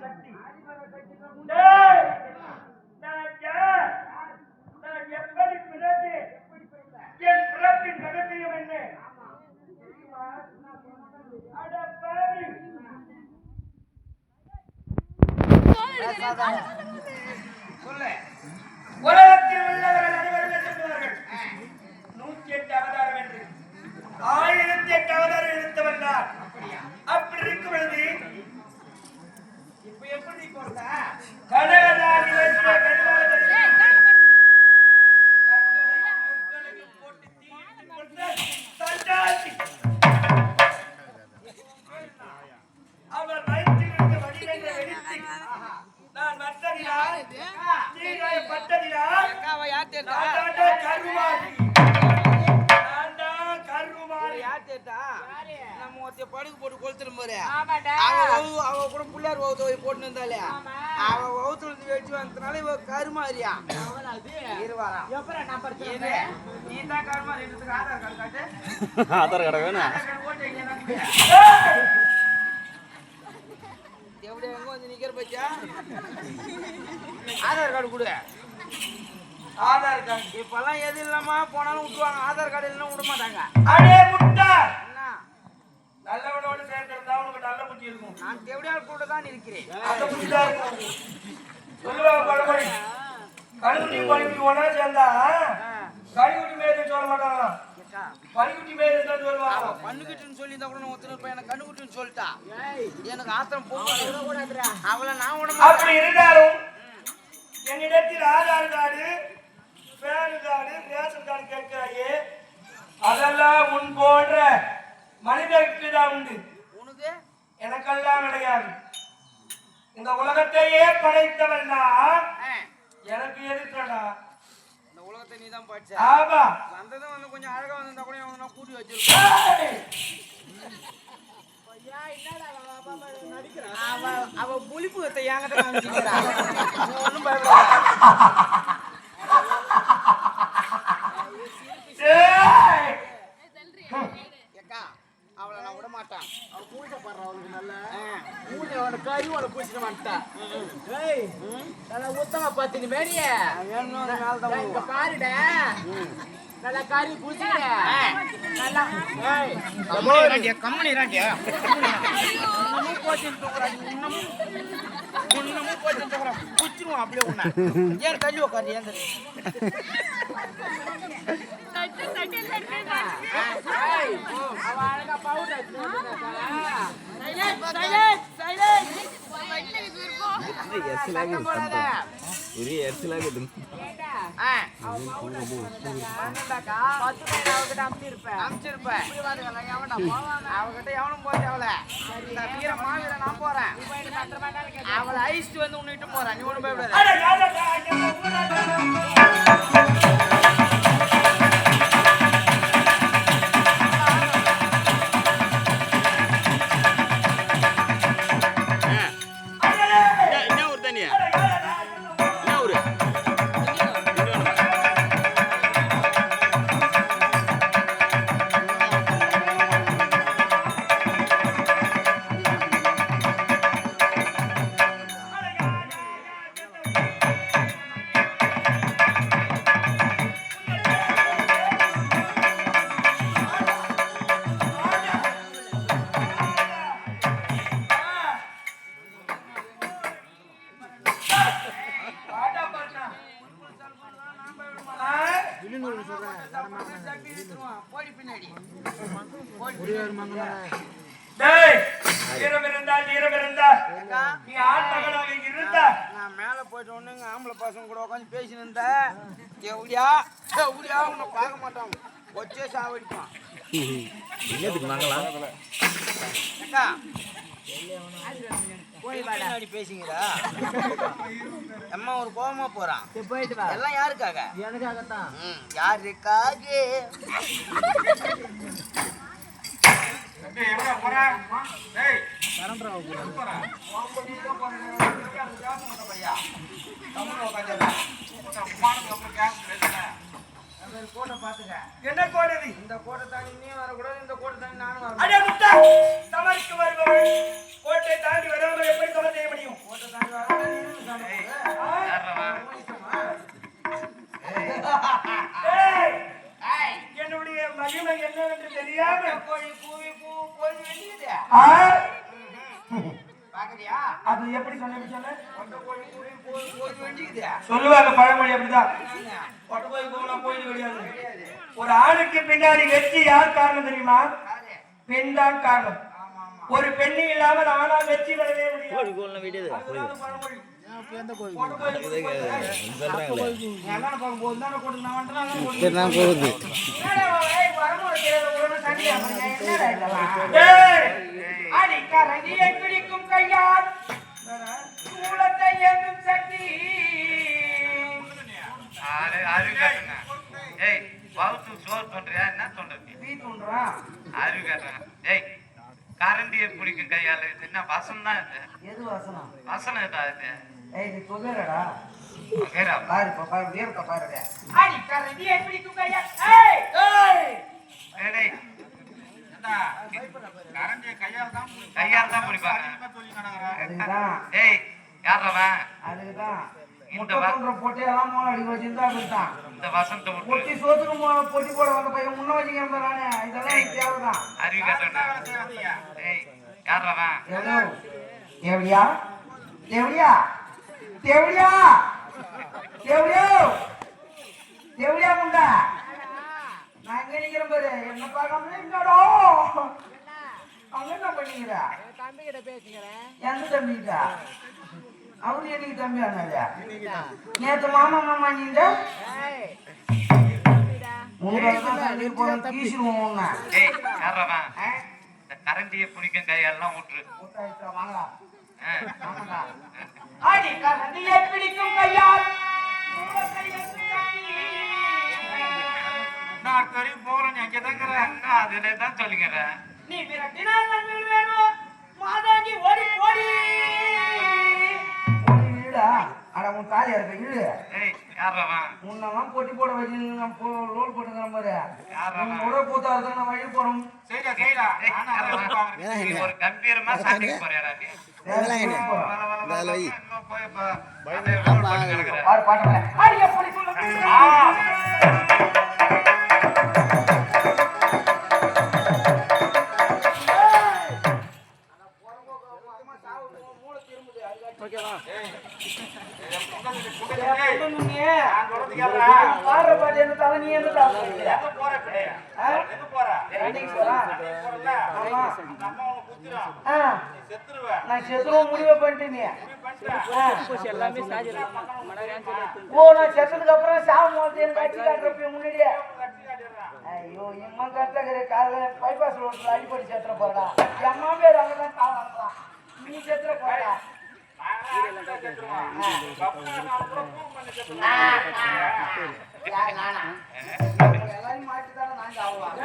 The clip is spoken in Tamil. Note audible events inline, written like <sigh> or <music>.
சக்தி நான் எப்படி பிறந்தேன்? என் பிறப்பின் ரகசியம் என்ன அட பாவி. சொல்லு. உலகத்தில் உள்ளவர்கள் அனைவரும் என்ன சொல்வார்கள்? நூற்றி எட்டு அவதாரம் என்று ஆயிரத்தி எட்டு அவதாரம் எடுத்தவன் நான் அப்படி இருக்கும் பொழுது எப்படி போட்டு? சண்டாசி. அவர் வயிற்றிலிருந்து வடிவென்ற வெடித்து நான் தீகாயப்பட்டதினால் அக்காவை நம்ம ஒருத்த படுக்கு போட்டு கொளுத்துற மாதிரி ஆமாடா. அவ வவு- அவ கூட புள்ளியார் போய் போட்டு இருந்தாலே. அவ வவுத்துல இருந்து வெடிச்சு வந்ததுனால இவ கருமாரியா. இருவாரா நீ தான் கருமாரி ஆதார் கார்டு காட்டு. ஆதார் கார்டு வேணும்! எப்படி எங்க வந்து நிக்கிற பச்சா ஆதார் கார்டு கொடு. ஆதார் கார்டு. இப்பெல்லாம் எது இல்லாம போனாலும் விட்டுவாங்க ஆதார் கார்டு இல்லைன்னா விட மாட்டாங்க. அடே முட்டா என்ன நல்லவனோடு சேர்ந்திருந்தா உனக்கு நல்ல புத்தி இருக்கும். நான் தேவடியார் கூட தான் இருக்கிறேன். அந்த புத்தி தான் இருக்கும் பழமொழி. கழுகுட்டி பனிக்குட்டி ஒன்னா சேர்ந்தா கழுகுட்டி மேய்ந்து சொல்ல மாட்டாங்களாம் கேட்டா பனிக்குட்டி தான் அவ சொல்லுவாங்க சொல்லி இருந்தா கூட நான் ஒருத்தர் பையனை கண்ணுக்குட்டின்னு சொல்லிட்டா. எனக்கு ஆத்திரம் போக அவளை நான் அப்படி இருந்தாலும் என்னிடத்தில் Aadhaar card PAN card ration card கேட்கிறாயே அதெல்லாம் உன் போன்ற மனிதருக்கு தான் உண்டு உனக்கு எனக்கெல்லாம் கிடையாது இந்த உலகத்தையே படைத்தவன் நான் ஆ, எனக்கு எதுக்கடா? இந்த உலகத்தை நீ தான் படிச்ச. ஆமா. வந்ததும் வந்து கொஞ்சம் அழகா வந்திருந்தா கூட இவனை நான் கூட்டி வச்சிருப்பேன். ஏய்! அவ அவ புளிப்பு என்கிட்ட <laughs> ஒன்றும் பயப்படாத ஏய்! ஏக்கா அவளை நான் விட மாட்டான் உத்தம பத்தினி மேடிய வேணும் அது மேல தான் இங்க பாருடா. நல்லா கறி பூசிக்க. நல்லா ஏய். கம்மனி ராண்டியா இன்னமும் போச்சுன்னு தூக்குறாங்க இன்னமும். இன்னமும் போச்சுன்னு தூக்குறான். குச்சிருவான் அப்படியே உன்னை. ஏன் தள்ளி உட்காரு ஏன் தள்ளி? ஏய் அவ அழகா பவுடர் எரிச்சலாக போடாத ஒரே அவகிட்ட அமிச்சிருப்பேன் எவனும் போச்சு அவளை இந்த வீர நான் போறேன் அவளை ஐஸ்ட்டு வந்து உன்னிட்டு போறேன் நீ ஒண்ணு பயப்படாத ஈரம் ஈரம் நீ இருந்தா. நான் மேல போயிட்ட எங்க ஆம்பளை பசங்க கூட உட்காந்து பேசின்னு இருந்தேன் எப்படியா எப்படியா உன்னை பார்க்க மாட்டான் வச்சே சாவடிப்பான். என்னதுக்கு அக்கா பின்னாடி அம்மா ஒரு கோவமா போறான். போயிட்டு வா. எல்லாம் யாருக்காக? எனக்காகத்தான். யாருக்காக? என்ன கோடு? இந்த கோட்டை தாண்டி நீ வரக்கூடாது இந்த கோட்டை தாண்டி நானும் வரக்கூடாது சமருக்கு வருபவள் கோட்டை தாண்டி அது எப்படி சொன்ன சொல்லுவாங்க பழமொழி அப்படிதான். கொட்டை போய் போனா கோயில் கிடையாது ஒரு ஆணுக்கு பின்னாடி வெற்றி யார் காரணம் தெரியுமா? பெண் தான் காரணம். ஒரு பெண்ணு இல்லாமல் ஆணால் வெற்றி பெறவே முடியாது. பழமொழி. அடிக்கரண்டியை பிடிக்கும் கையால். சூளத்தை ஏந்தும் சக்தி ஏய் வவுத்து சோறு பண்றியா என்ன சொல்றது நீ அறிவு கேட்டேன் ஏய் கரண்டியை பிடிக்கும் கையால இது என்ன வசம் தான் இது எது வாசனம் வசனம் இதா இது ஏய் இது சொல்லுறடா வேறா பாரு பாரு வேர்க்க பாருடா பிடிக்கும் ஏய் ஏய், கையால் தான் கையால தான் பிடிப்பாங்க ஏய் யாரவன் அதுக்குதான் இந்த போன்ற பொட்டையெல்லாம் மோள அடி வச்சிருந்தா அப்படித்தான். இந்த வசந்த பொட்டி சோத்துக்கு மோ- பொட்டி போட வந்த பையன் முன்ன வச்சுக்கிறேன் நானே இதெல்லாம் தேவைதான் அறிவு எவ்வளோ? தேவடியா? தேவடியா? தேவடியா? தேவடியோ? தேவடியா முண்டா? நான் எங்க நிக்கிறேன் பாரு. என்ன பார்க்காம என்னடோ பண்ணிக்கிற? தம்பி கிட்ட எந்த தம்பி ஆனாரு? நேத்து மாமா மாமா நீங்க? கரண்டியை பிடிக்கும் கையாலாம் விட்டுரு கரண்டியை பிடிக்கும் கையால். நான் கறி போறேன் எங்க தாங்கிறேன் அதுல தான் சொல்லுங்கிறேன் நீ விரட்டினால் நன்மை வேணும் மாதாங்கி ஓடி ஓடி இழுடா அட உன் தாலியா இருக்க யாரவன் முன்னெல்லாம் போட்டி போட வச்சு நான் போ ரோல் போட்டுக்கிற மாதிரி உடல் கூத்தா இருந்தா நான் வழி போறோம். ஒரு கம்பீரமா சாட்டிக்கு போறியாடா நீ? போறோம் எங்க போற? நான் செத்துருவோம் முடிவு பண்ணிட்டேன் நீ ஓ நான் செத்ததுக்கு அப்புறம் சாவு போது எனக்கு கட்சி காட்டுறப்ப முன்னாடியே ஐயோ இம்மா கட்டகிற காலைல பைபாஸ் ரோட்ல அடிப்படி செத்துற போறடா எம்மா பேர் அங்கதான் நீ செத்துற யார் நானா? <laughs> எல்லாரையும் மாட்டி தானே நான் சாவலாம்